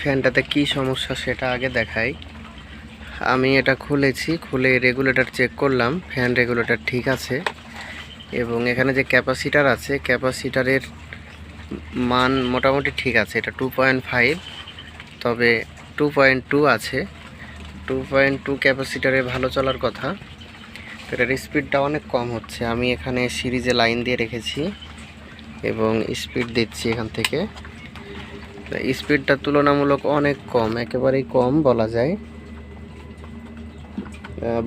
ফ্যানটাতে কি সমস্যা সেটা আগে দেখাই। আমি এটা খুলেছি, খুলে রেগুলেটর চেক করলাম ফ্যান রেগুলেটর ঠিক আছে। এবং এখানে যে ক্যাপাসিটার আছে ক্যাপাসিটারের মান মোটামুটি ঠিক আছে, এটা টু পয়েন্ট ফাইভ তবে টু পয়েন্ট টু আছে। টু পয়েন্ট টু ক্যাপাসিটারে ভালো চলার কথা। এটার স্পিডটা অনেক কম হচ্ছে। আমি এখানে সিরিজে লাইন দিয়ে রেখেছি এবং স্পিড দিচ্ছি এখান থেকে। স্পিডটা তুলনামূলক অনেক কম, একেবারেই কম বলা যায়।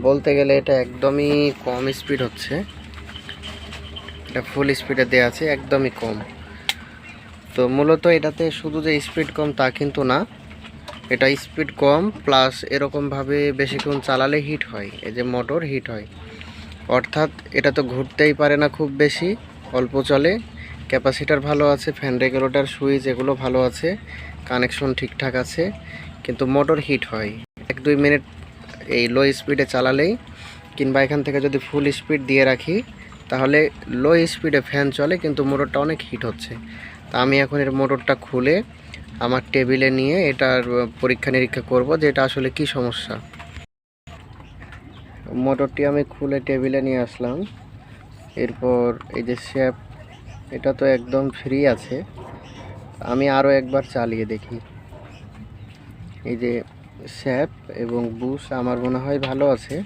বলতে গেলে এটা একদমই কম স্পিড হচ্ছে। এটা ফুল স্পিডে দেওয়া আছে, একদমই কম। তো মূলত এটাতে শুধু যে স্পিড কম তা কিন্তু না, এটা স্পিড কম প্লাস এরকমভাবে বেশিক্ষণ চালালে হিট হয়, এই যে মোটর হিট হয়। অর্থাৎ এটা তো ঘুরতেই পারে না খুব বেশি, অল্প চলে। ক্যাপাসিটার ভালো আছে ফ্যান রেগুলেটর সুইচ এগুলো ভালো আছে কানেকশন ঠিকঠাক আছে, কিন্তু মোটর হিট হয়। এক দুই মিনিট এই লো স্পিডে চালালেই, কিংবা এখান থেকে যদি ফুল স্পিড দিয়ে রাখি, তাহলে লো স্পিডে ফ্যান চলে, কিন্তু মোটরটা অনেক হিট হচ্ছে। তা আমি এখন এর মোটরটা খুলে আমার টেবিলে নিয়ে এটার পরীক্ষা নিরীক্ষা করব যে এটা আসলে কি সমস্যা। মোটরটি আমি খুলে টেবিলে নিয়ে আসলাম। এরপর এই যে শেপ এটা তো একদম ফ্রি আছে। আমি আরও একবার চালিয়ে দেখি। এই যে স্যাপ এবং বুশ আমার মনে হয় ভালো আছে।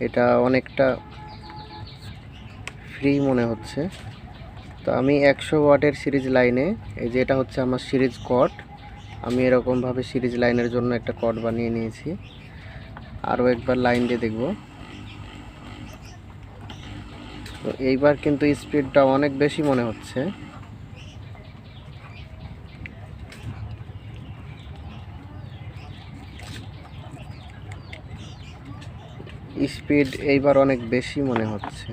এটা অনেকটা ফ্রি মনে হচ্ছে। তো আমি একশো ওয়াটের সিরিজ লাইনে, এই যে এটা হচ্ছে আমার সিরিজ কট আমি এরকমভাবে সিরিজ লাইনের জন্য একটা কট বানিয়ে নিয়েছি। আরও একবার লাইন দিয়ে দেখব। তো এইবার কিন্তু স্পিডটা অনেক বেশি মনে হচ্ছে। স্পিড এইবার অনেক বেশি মনে হচ্ছে।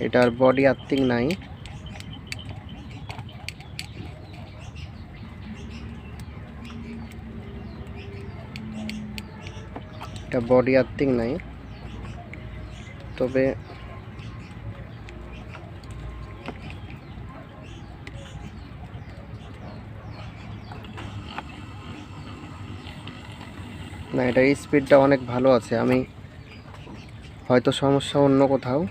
এটার বডি আর্থিং নাই। এটা বডি আর্থিং নাই। তবে না, এটার স্পিডটা অনেক ভালো আছে। আমি হয়তো সমস্যা অন্য কোথাও।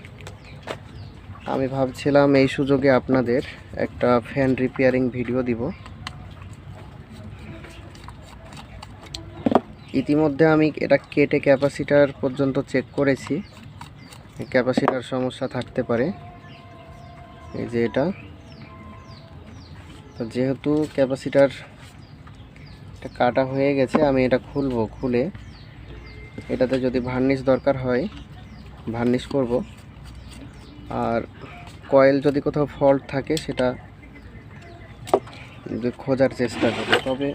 আমি ভাবছিলাম এই সুযোগে আপনাদের একটা ফ্যান রিপেয়ারিং ভিডিও দিব। ইতিমধ্যে আমি এটা কেটে ক্যাপাসিটার পর্যন্ত চেক করেছি। ক্যাপাসিটার সমস্যা থাকতে পারে। এই যে এটা। যেহেতু ক্যাপাসিটার এটা কাটা হয়ে গেছে, আমি এটা খুলবো, খুলে। এটাতে যদি ভার্নিশ দরকার হয় ভার্নিশ করব। আর কয়েল যদি কোথাও ফল্ট থাকে, সেটা খোঁজার চেষ্টা করব। তবে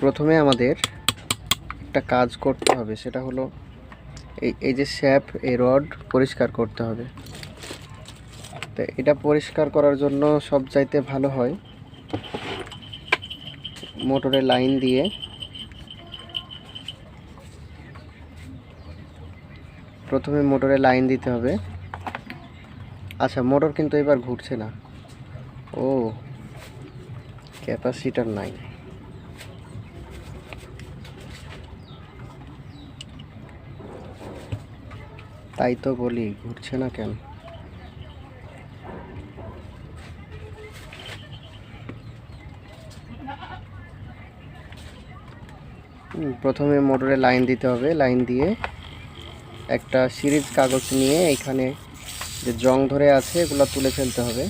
প্রথমে আমাদের একটা কাজ করতে হবে, সেটা হলো এই এই যে শ্যাপ, এই রড পরিষ্কার করতে হবে। তো এটা পরিষ্কার করার জন্য সব চাইতে ভালো হয় মোটরে লাইন দিয়ে। প্রথমে মোটরে লাইন দিতে হবে। আচ্ছা মোটর কিন্তু এবার ঘুরছে না। ও, ক্যাপাসিটার নাই। তাই তো বলি, ঘুরছে না কেন হুম, প্রথমে মোটরে লাইন দিতে হবে, লাইন দিয়ে একটা সিরিজ কাগজ নিয়ে এখানে যে জং ধরে আছে, এগুলো তুলে ফেলতে হবে।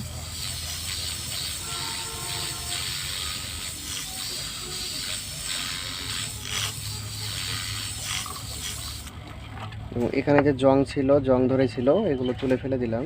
এখানে যে জং ছিল, জং ধরেছিল এগুলো তুলে ফেলে দিলাম।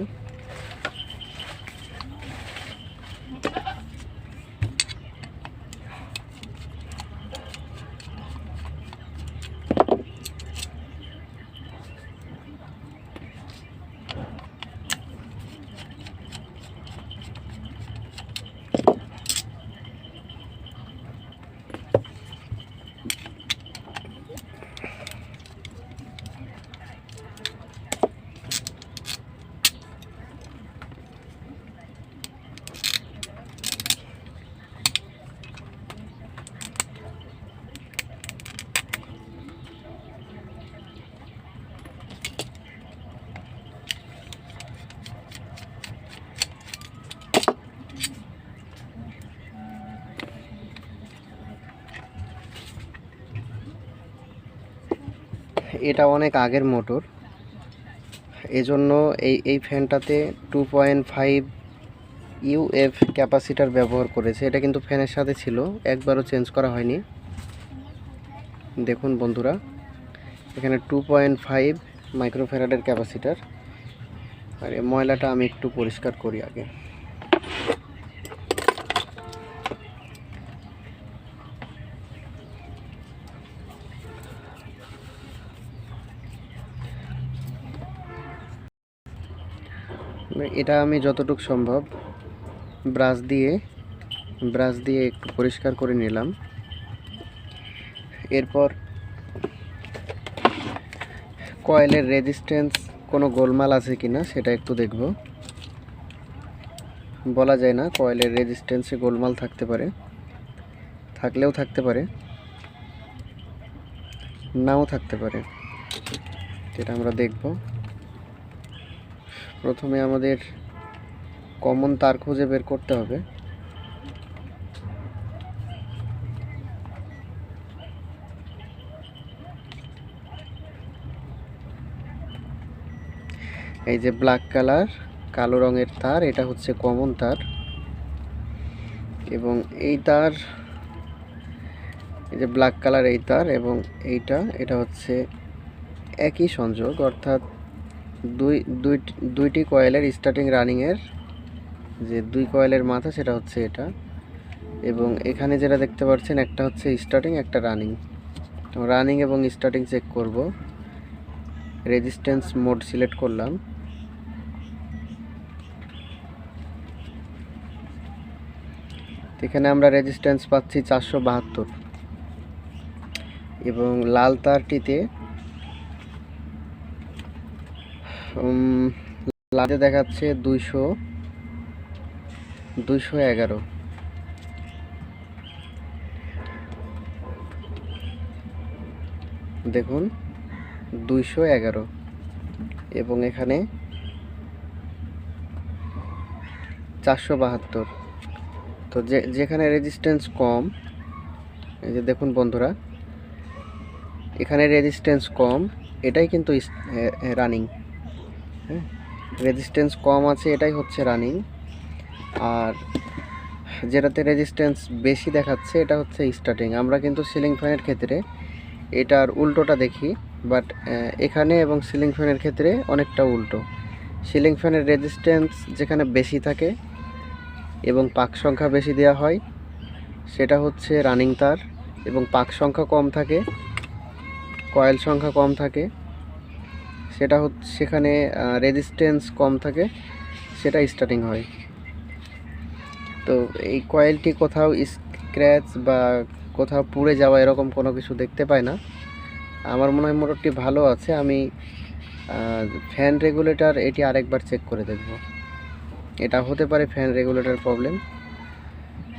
এটা অনেক আগের মোটর। এজন্য এই এই ফ্যানটাতে two point five UF capacitor ব্যবহার করেছে। এটা কিন্তু ফ্যানের সাথে ছিল, একবারও চেঞ্জ করা হয়নি। দেখুন বন্ধুরা, এখানে টু পয়েন্ট ফাইভ মাইক্রোফেরাডের ক্যাপাসিটার। আর ময়লাটা আমি একটু পরিষ্কার করি আগে। এটা আমি যতটুকু সম্ভব ব্রাশ দিয়ে ব্রাশ দিয়ে একটু পরিষ্কার করে নিলাম। এরপর কয়েলের রেজিস্ট্যান্স কোনো গোলমাল আছে কি না সেটা একটু দেখব। বলা যায় না কয়েলের রেজিস্ট্যান্সে গোলমাল থাকতে পারে, থাকলেও থাকতে পারে, নাও থাকতে পারে, যেটা আমরা দেখব। প্রথমে আমাদের কমন তার খুঁজে বের করতে হবে। এই যে ব্ল্যাক কালার কালো রঙের তার, এটা হচ্ছে কমন তার। এবং এই তার, এই যে ব্ল্যাক কালার এই তার এবং এইটা, এটা হচ্ছে একই সংযোগ, অর্থাৎ দুই দুই, দুইটি কয়েলের স্টার্টিং রানিংয়ের যে দুই কয়েলের মাথা সেটা হচ্ছে এটা এবং এখানে যেটা দেখতে পাচ্ছেন একটা হচ্ছে স্টার্টিং একটা রানিং রানিং এবং স্টার্টিং চেক করব। রেজিস্ট্যান্স মোড সিলেক্ট করলাম। এখানে আমরা রেজিস্ট্যান্স পাচ্ছি চারশো বাহাত্তর এবং লাল তারটিতে লালে দেখাচ্ছে দুইশো দুইশো এগারো। দেখুন, দুইশো এগারো। এবং এখানে চারশো বাহাত্তর। তো যে, যেখানে রেজিস্ট্যান্স কম, এই যে দেখুন বন্ধুরা, এখানে রেজিস্ট্যান্স কম, এটাই কিন্তু রানিং রেজিস্ট্যান্স কম আছে, এটাই হচ্ছে রানিং আর যেটাতে রেজিস্ট্যান্স বেশি দেখাচ্ছে, এটা হচ্ছে স্টার্টিং আমরা কিন্তু সিলিং ফ্যানের ক্ষেত্রে এটার উল্টোটা দেখি বাট এখানে এবং সিলিং ফ্যানের ক্ষেত্রে অনেকটা উল্টো। সিলিং ফ্যানের রেজিস্ট্যান্স যেখানে বেশি থাকে এবং পাক সংখ্যা বেশি দেওয়া হয়, সেটা হচ্ছে রানিং তার। এবং পাক সংখ্যা কম থাকে কয়েল সংখ্যা কম থাকে। সেটা হচ্ছে সেখানে রেজিস্ট্যান্স কম থাকে, সেটা স্টার্টিং হয়। তো এই কয়েলটি কোথাও স্ক্র্যাচ বা কোথাও পুড়ে যাওয়া এরকম কোনো কিছু দেখতে পাই না। আমার মনে হয় মোটরটি ভালো আছে, আমি ফ্যান রেগুলেটর এটি আরেকবার চেক করে দেখব। এটা হতে পারে ফ্যান রেগুলেটর প্রবলেম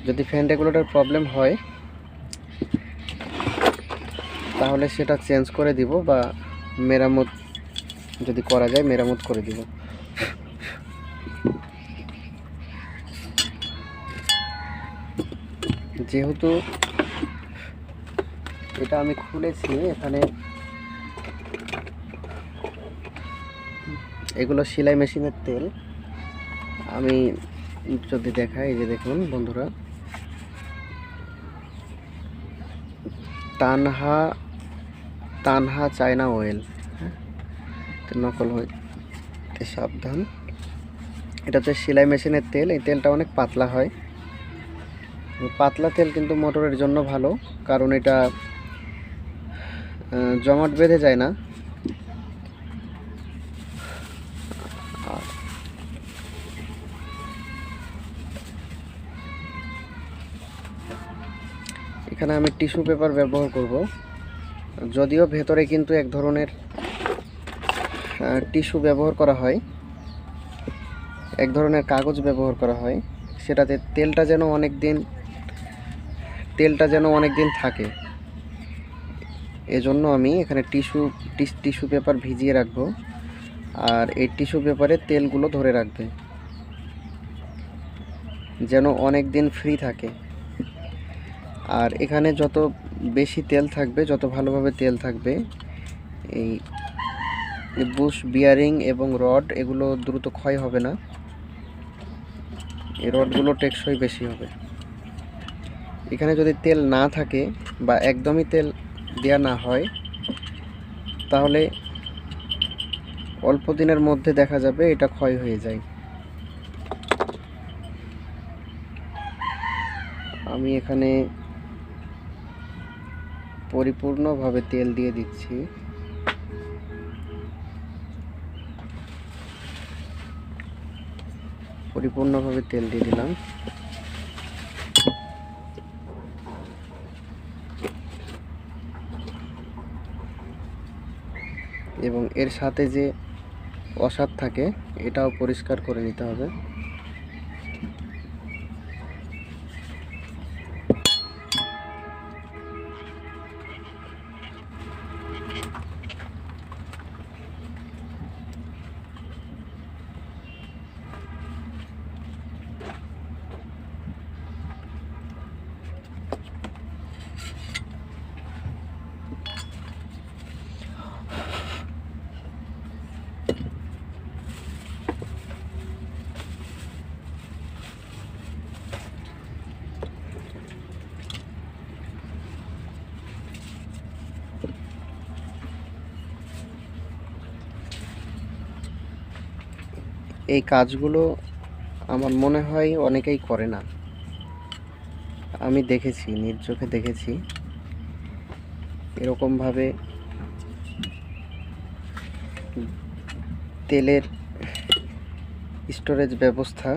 যদি ফ্যান রেগুলেটর প্রবলেম হয়, তাহলে সেটা চেঞ্জ করে দিব বা মেরামত যদি করা যায় মেরামত করে দিব। যেহেতু এটা আমি খুলেছি, এখানে এগুলো সেলাই মেশিনের তেল। আমি যদি দেখাই, এই যে দেখুন বন্ধুরা। তানহা তানহা চায়না অয়েল তো নকল হইতে সাবধান। এটা হচ্ছে সেলাই মেশিনের তেল, এই তেলটা অনেক পাতলা হয়। পাতলা তেল কিন্তু মোটরের জন্য ভালো, কারণ এটা জমাট বেঁধে যায় না। এখানে আমি টিস্যু পেপার ব্যবহার করব। যদিও ভেতরে কিন্তু এক ধরনের টিস্যু ব্যবহার করা হয়। এক ধরনের কাগজ ব্যবহার করা হয়। সেটাতে তেলটা যেন অনেক দিন তেলটা যেন অনেক দিন থাকে। এজন্য আমি এখানে টিস্যু টিস্যু পেপার ভিজিয়ে রাখব। আর এই টিস্যু পেপারে তেলগুলো ধরে রাখবে। যেন অনেক দিন ফ্রি থাকে। আর এখানে যত বেশি তেল থাকবে, যত ভালোভাবে তেল থাকবে, এই বুশ বিয়ারিং এবং রড এগুলো দ্রুত ক্ষয় হবে না। এই রডগুলো টেকসই বেশি হবে। এখানে যদি তেল না থাকে বা একদমই তেল দেওয়া না হয়, তাহলে অল্প দিনের মধ্যে দেখা যাবে এটা ক্ষয় হয়ে যায়। আমি এখানে পরিপূর্ণভাবে তেল দিয়ে দিচ্ছি। পরিপূর্ণভাবে তেল দিয়ে দিলাম। এবং এর সাথে যে অসাদ থাকে, এটাও পরিষ্কার করে নিতে হবে। এই কাজগুলো আমার মনে হয় অনেকেই করে না। আমি দেখেছি, নিজ চোখে দেখেছি। এরকমভাবে তেলের স্টোরেজ ব্যবস্থা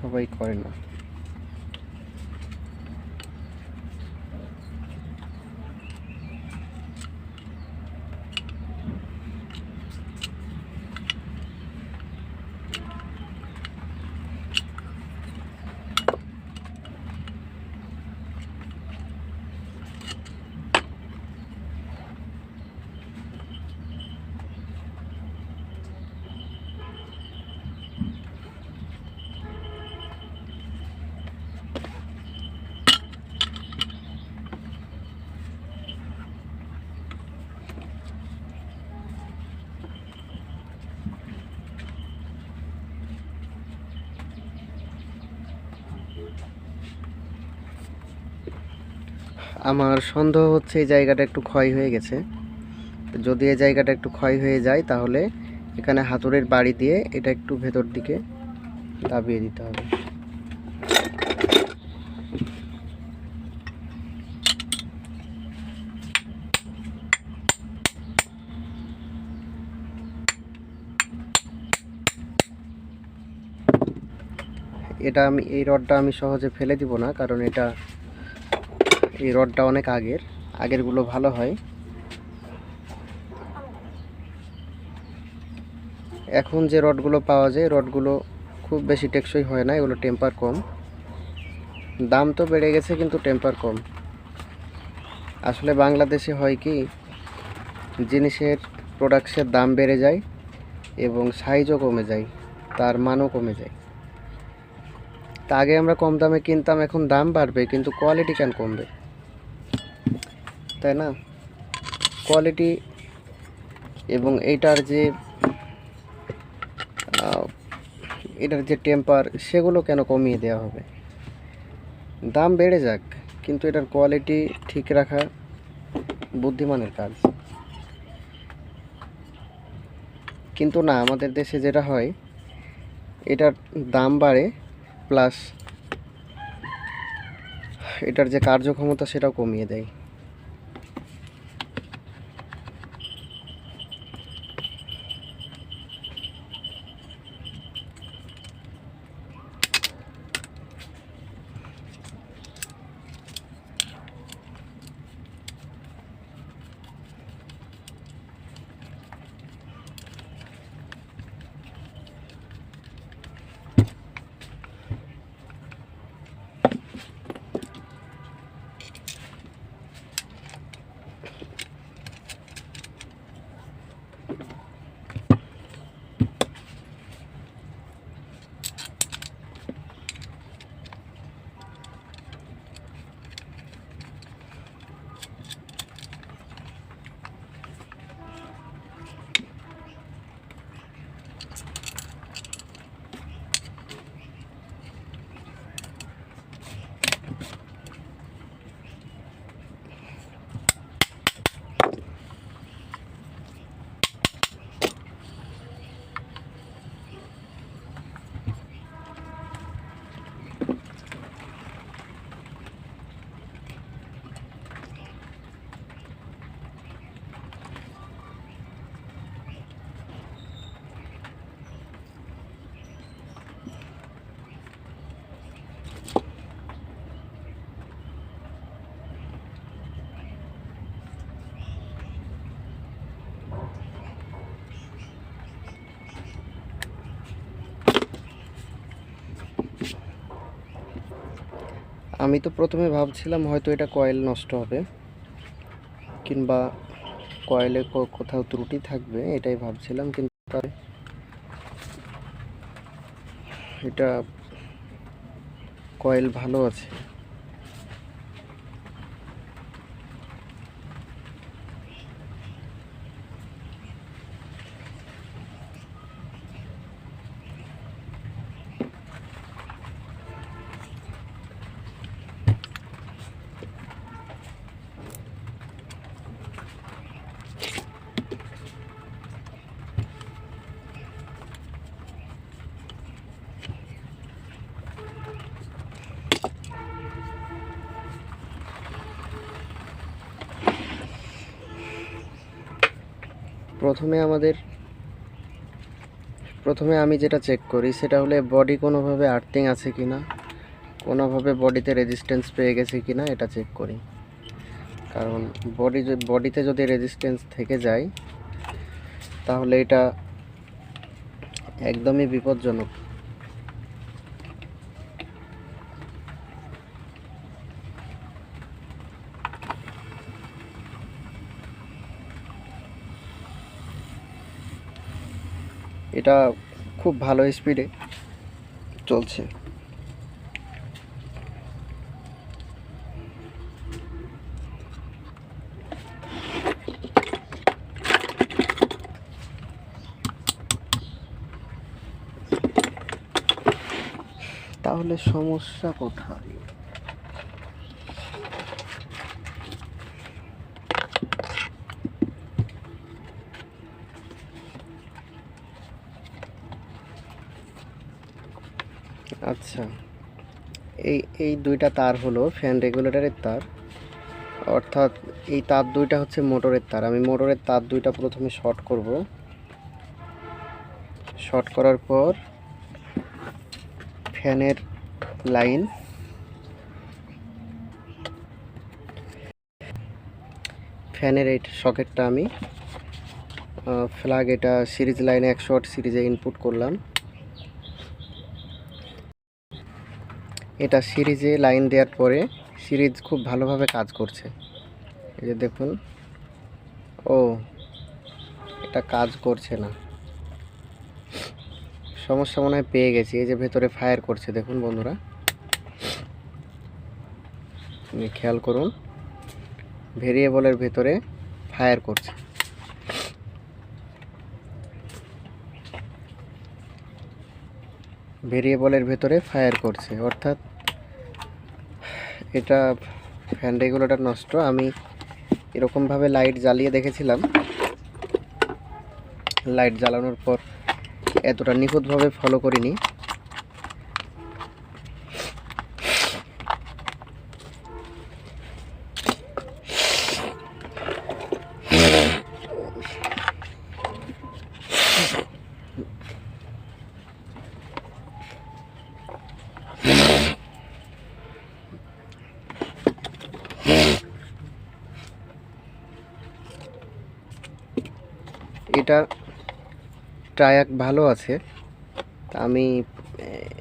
সবাই করে না। আমার সন্দেহ হচ্ছে এই জায়গাটা একটু ক্ষয় হয়ে গেছে। যদি এই জায়গাটা একটু ক্ষয় হয়ে যায়, তাহলে এখানে হাতুড়ের বাড়ি দিয়ে এটা একটু ভেতর দিকে দাবিয়ে দিতে হবে। এটা আমি, এই রডটা আমি সহজে ফেলে দিব না, কারণ এটা এই রডটা অনেক আগের। আগেরগুলো ভালো হয়। এখন যে রডগুলো পাওয়া যায়, রডগুলো খুব বেশি টেকসই হয় না, এগুলো টেম্পার কম। দাম তো বেড়ে গেছে, কিন্তু টেম্পার কম। আসলে বাংলাদেশে হয় কি, জিনিসের প্রোডাক্টসের দাম বেড়ে যায় এবং সাইজও কমে যায়, তার মানও কমে যায়। তা আগে আমরা কম দামে কিনতাম, এখন দাম বাড়বে, কিন্তু কোয়ালিটি কেন কমবে? তাই না? কোয়ালিটি এবং এইটার যে এটার যে টেম্পার সেগুলো কেন কমিয়ে দেওয়া হবে? দাম বেড়ে যাক, কিন্তু এটার কোয়ালিটি ঠিক রাখা বুদ্ধিমানের কাজ। কিন্তু না, আমাদের দেশে যেটা হয়, এটার দাম বাড়ে প্লাস এটার যে কার্যক্ষমতা সেটাও কমিয়ে দেয়। আমি তো প্রথমে ভাবছিলাম হয়তো এটা কয়েল নষ্ট হবে, কিংবা কয়েলে কোথাও ত্রুটি থাকবে, এটাই ভাবছিলাম, কিন্তু এটা কয়েল ভালো আছে। প্রথমে আমাদের, প্রথমে আমি যেটা চেক করি সেটা হলে বডি কোনোভাবে আর্থিং আছে কি না কোনোভাবে বডিতে রেজিস্ট্যান্স পেয়ে গেছে কি না এটা চেক করি। কারণ বডি বডিতে যদি রেজিস্ট্যান্স থেকে যায়, তাহলে এটা একদমই বিপজ্জনক। এটা খুব ভালো স্পিডে চলছে। তাহলে সমস্যা কোথায় আচ্ছা এই এই দুইটা তার হলো ফ্যান রেগুলেটরের তার, অর্থাৎ এই তার দুইটা হচ্ছে মোটরের তার। আমি মোটরের তার দুইটা প্রথমে শর্ট করব। শর্ট করার পর ফ্যানের লাইন ফ্যানের এই সকেটটা আমি ফ্ল্যাগ এটা সিরিজ লাইনে একশো সিরিজে ইনপুট করলাম। এটা সিরিজে লাইন দেওয়ার পরে সিরিজ খুব ভালোভাবে কাজ করছে। এই যে দেখুন। ও, এটা কাজ করছে না। সমস্যা মনে হয় পেয়ে গেছি। এই যে ভেতরে ফায়ার করছে, দেখুন বন্ধুরা। খেয়াল করুন ভেরিয়েবলের ভেতরে ফায়ার করছে। ভেরিয়েবলের ভেতরে ফায়ার করছে, অর্থাৎ এটা ফ্যান রেগুলেটার নষ্ট। আমি এরকমভাবে লাইট জ্বালিয়ে দেখেছিলাম। লাইট জ্বালানোর পর এতটা নিখুঁতভাবে ফলো করিনি। এটা ট্রায়াক ভালো আছে। তা আমি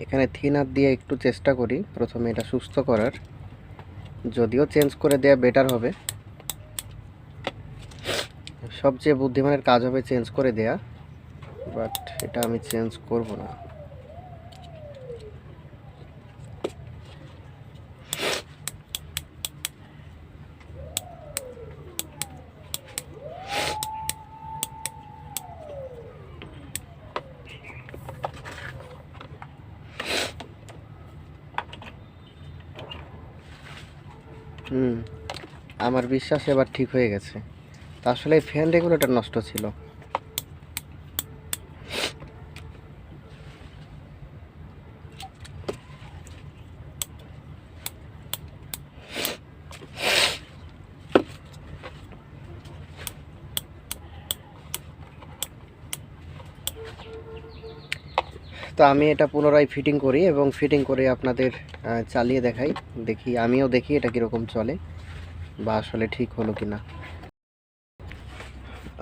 এখানে থিনার দিয়ে একটু চেষ্টা করি। প্রথমে এটা সুস্থ করার। যদিও চেঞ্জ করে দেয়া বেটার হবে। সবচেয়ে বুদ্ধিমানের কাজ হবে চেঞ্জ করে দেয়া। বাট এটা আমি চেঞ্জ করব না। হুম। আমার বিশ্বাস এবার ঠিক হয়ে গেছে। আসলে ফ্যান রেগুলেটর নষ্ট ছিল। তো আমি এটা পুনরায় ফিটিং করি এবং ফিটিং করে আপনাদের চালিয়ে দেখাই। দেখি, আমিও দেখি এটা কীরকম চলে বা আসলে ঠিক হলো কি না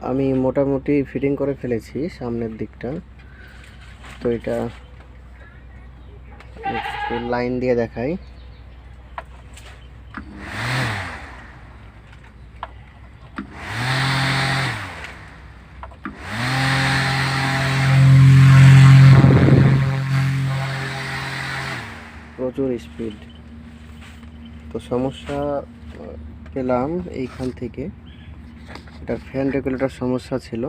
আমি মোটামুটি ফিটিং করে ফেলেছি সামনের দিকটা। তো এটা লাইন দিয়ে দেখাই। স্পিড তো সমস্যা পেলাম এইখান থেকে। এটা ফ্যান রেগুলেটার সমস্যা ছিল।